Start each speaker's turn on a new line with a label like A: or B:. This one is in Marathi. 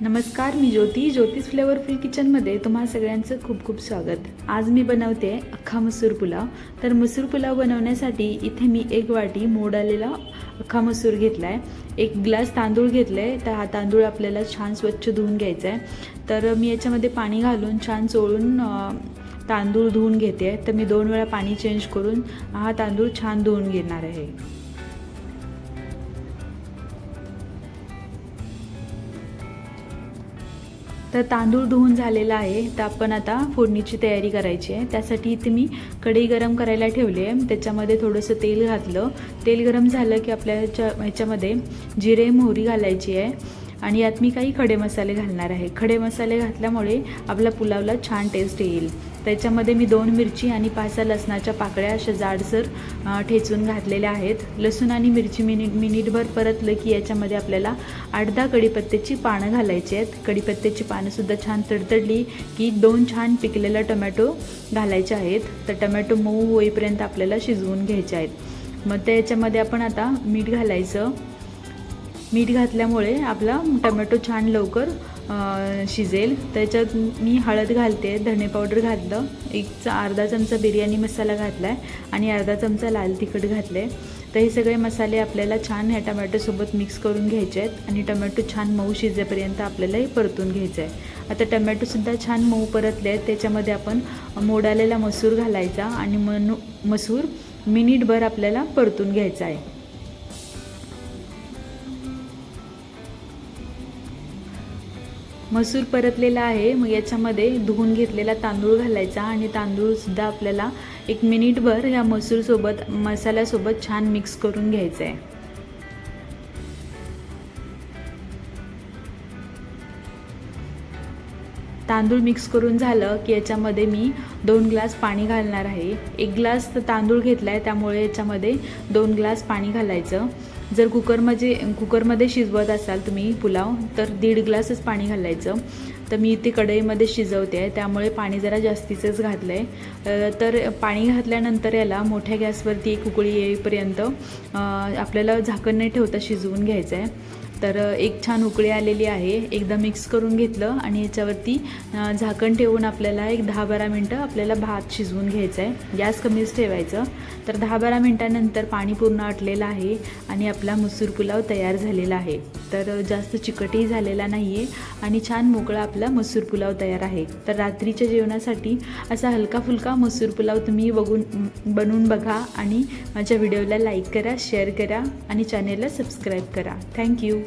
A: नमस्कार मी ज्योती. ज्योतिष फ्लेवरफुल किचनमध्ये तुम्हा सगळ्यांचं खूप खूप स्वागत. आज मी बनवते अख्खा मसूर पुलाव. तर मसूर पुलाव बनवण्यासाठी इथे मी एक वाटी मोड आलेला अख्खा मसूर घेतला आहे एक ग्लास तांदूळ घेतला आहे तर हा तांदूळ आपल्याला छान स्वच्छ धुवून घ्यायचा आहे तर मी याच्यामध्ये पाणी घालून छान चोळून तांदूळ धुवून घेते. तर मी दोन वेळा पाणी चेंज करून हा तांदूळ छान धुवून घेणार आहे. तर तांदूळ धुवून झालेला आहे. तर आपण आता फोडणीची तयारी करायची आहे. त्यासाठी इथे मी कढई गरम करायला ठेवली आहे. त्याच्यामध्ये थोडंसं तेल घातलं. तेल गरम झालं की आपल्या ह्याच्या ह्याच्यामध्ये जिरे मोहरी घालायची आहे. आणि यात मी काही खडे मसाले घालणार आहे. खडे मसाले घातल्यामुळे आपला पुलावला छान टेस्ट येईल. त्याच्यामध्ये मी दोन मिरची आणि पाच सहा लसणाच्या पाकळ्या अशा जाडसर ठेचून घातलेल्या आहेत. लसूण आणि मिरची मिनिट मिनिटभर परतलं की याच्यामध्ये आपल्याला आठ दहा कडीपत्त्याची पानं घालायची आहेत. कडीपत्त्याची पानंसुद्धा छान तडतडली की दोन छान पिकलेला टमॅटो घालायचे आहेत. तर टमॅटो मऊ होईपर्यंत आपल्याला शिजवून घ्यायचे आहेत. मग त्याच्यामध्ये आपण आता मीठ घालायचं. मीठ घातल्यामुळे आपला टमॅटो छान लवकर शिजेल. त्याच्यात मी हळद घालते धणे पावडर घातलं एक अर्धा चमचा बिर्याणी मसाला घातला आहे आणि अर्धा चमचा लाल तिखट घातलं आहे तर हे सगळे मसाले आपल्याला छान ह्या टमॅटोसोबत मिक्स करून घ्यायचे आहेत आणि टमॅटो छान मऊ शिजेपर्यंत आपल्याला हे परतून घ्यायचं आहे आता टमॅटोसुद्धा छान मऊ परतले आहेत त्याच्यामध्ये आपण मोडालेला मसूर घालायचा आणि मनू मसूर मिनिटभर आपल्याला परतून घ्यायचा आहे. मसूर परतलेला आहे. मग याच्यामध्ये धुवून घेतलेला तांदूळ घालायचा आणि तांदूळसुद्धा आपल्याला एक मिनिटभर ह्या मसूरसोबत मसाल्यासोबत छान मिक्स करून घ्यायचं आहे तांदूळ मिक्स करून झालं की याच्यामध्ये मी दोन ग्लास पाणी घालणार आहे. एक ग्लास तांदूळ घेतला आहे त्यामुळे याच्यामध्ये दोन ग्लास पाणी घालायचं. जर कुकरमध्ये कुकरमध्ये शिजवत असाल तुम्ही पुलाव तर दीड ग्लासच पाणी घालायचं. तर मी इथे कढईमध्ये शिजवते आहे त्यामुळे पाणी जरा जास्तीचंच घातलं आहे तर पाणी घातल्यानंतर याला मोठ्या गॅसवरती एक उकळी येईपर्यंत आपल्याला झाकण नाही ठेवता शिजवून घ्यायचं आहे तर एक छान उकळी आलेली आहे. एकदा मिक्स करून घेतलं आणि याच्यावरती झाकण ठेवून आपल्याला एक दहा बारा मिनटं आपल्याला भात शिजवून घ्यायचा आहे गॅस कमीच ठेवायचं. तर दहा बारा मिनटानंतर पाणी पूर्ण आटलेलं आहे आणि आपला मसूर पुलाव तयार झालेला आहे. तर जास्त चिकटही झालेला नाही आहे आणि छान मोकळा आपला मसूर पुलाव तयार आहे. तर रात्रीच्या जेवणासाठी असा हलका फुलका मसूर पुलाव तुम्ही बघून बनवून बघा आणि माझ्या व्हिडिओला लाईक करा शेअर करा आणि चॅनेलला सबस्क्राईब करा. थँक्यू